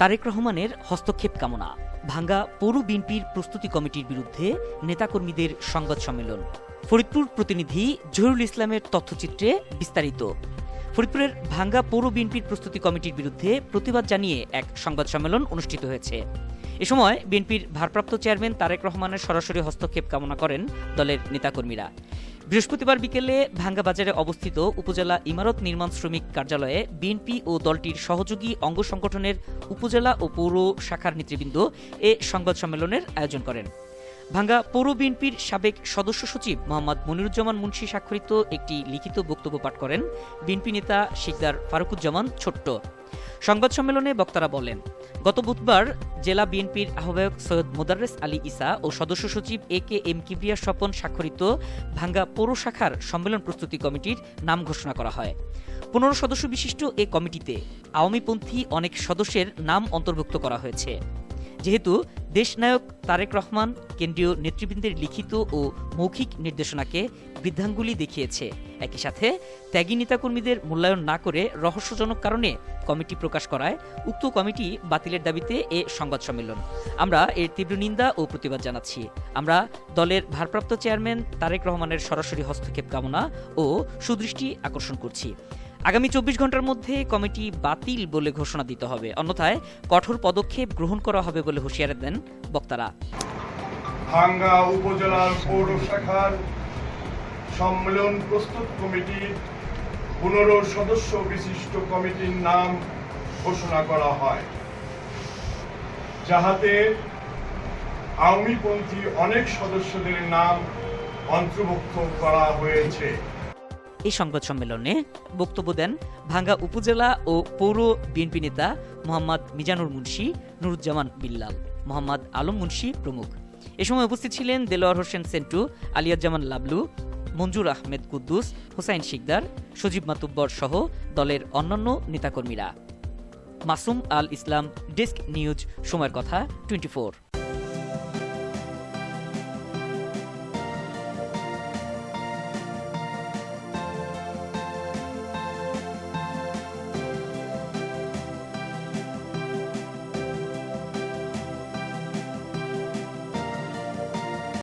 তারেক রহমানের হস্তক্ষেপ কামনা, ভাঙ্গা পৌর বিএনপির প্রস্তুতি কমিটির বিরুদ্ধে নেতাকর্মীদের সংবাদ সম্মেলন। ফরিদপুর প্রতিনিধি জহিরুল ইসলামের তথ্যচিত্রে বিস্তারিত। ফরিদপুরের ভাঙ্গা পৌর বিএনপির প্রস্তুতি কমিটির বিরুদ্ধে প্রতিবাদ জানিয়ে এক সংবাদ সম্মেলন অনুষ্ঠিত হয়েছে। এ সময় বিএনপির ভারপ্রাপ্ত চেয়ারম্যান তারেক রহমানের সরাসরি হস্তক্ষেপ কামনা করেন দলের নেতাকর্মীরা। বৃহস্পতিবার বিকেলে ভাঙ্গা বাজারে অবস্থিত উপজেলা ইমারত নির্মাণ শ্রমিক কার্যালয়ে বিএনপি ও দলটির সহযোগী অঙ্গ সংগঠনের উপজেলা ও পৌর শাখার নেতৃবৃন্দ এ সংবাদ সম্মেলনের আয়োজন করেন। ভাঙ্গা পৌর বিএনপির সাবেক সদস্য সচিব মোহাম্মদ মনিরুজ্জামান মুন্সি স্বাক্ষরিত একটি লিখিত বক্তব্য পাঠ করেন বিএনপি নেতা শিকদার ফারুকুজ্জামান ছোট্ট। সংবাদ সম্মেলনে বক্তারা বলেন, গত বুধবার জেলা বিএনপির আহ্বায়ক সৈয়দ মোদারেস আলী ইসা ও সদস্য সচিব A K M Kibria Swapan স্বাক্ষরিত ভাঙ্গা পৌর শাখার সম্মেলন প্রস্তুতি কমিটির নাম ঘোষণা করা হয়। পনেরো সদস্য বিশিষ্ট এ কমিটিতে আওয়ামীপন্থী অনেক সদস্যের নাম অন্তর্ভুক্ত করা হয়েছে। যেহেতু দেশনায়ক তারেক রহমান কেন্দ্রীয় নেতৃবৃন্দের লিখিত ও মৌখিক নির্দেশনাকে বৃদ্ধাঙ্গুলি দেখিয়েছে, একই সাথে ত্যাগী নেতাকর্মীদের মূল্যায়ন না করে রহস্যজনক কারণে কমিটি প্রকাশ করায় উক্ত কমিটি বাতিলের দাবিতে এ সংবাদ সম্মেলন। আমরা এর তীব্র নিন্দা ও প্রতিবাদ জানাচ্ছি। আমরা দলের ভারপ্রাপ্ত চেয়ারম্যান তারেক রহমানের সরাসরি হস্তক্ষেপ কামনা ও সুদৃষ্টি আকর্ষণ করছি। আগামী চব্বিশ ঘণ্টার মধ্যে কমিটি বাতিল বলে ঘোষণা দিতে হবে। অন্যথায় কঠোর পদক্ষেপ গ্রহণ করা হবে বলে হুঁশিয়ারি দেন বক্তারা। ভাঙ্গা উপজেলার পৌর শাখার সম্মেলন প্রস্তুত কমিটির পনেরো সদস্য বিশিষ্ট কমিটির নাম ঘোষণা করা হয়, যাহাতে আওয়ামীপন্থী অনেক সদস্যদের নাম অন্তর্ভুক্ত করা হয়েছে। এই সংবাদ সম্মেলনে বক্তব্য দেন ভাঙ্গা উপজেলা ও পৌর বিএনপি নেতা মোহাম্মদ মিজানুর মুন্সি, নুরুজ্জামান বিল্লাল, মোহাম্মদ আলম মুন্সি প্রমুখ। এ সময় উপস্থিত ছিলেন দেলোয়ার হোসেন সেন্টু, আলিয়াজ্জামান লাবলু মঞ্জুর আহমেদ কুদ্দুস, হোসাইন শিকদার, সজীব মাতুব্বর সহ দলের অন্যান্য নেতাকর্মীরা। মাসুম আল ইসলাম, ডেস্ক নিউজ, সময়ের কথা, টোয়েন্টি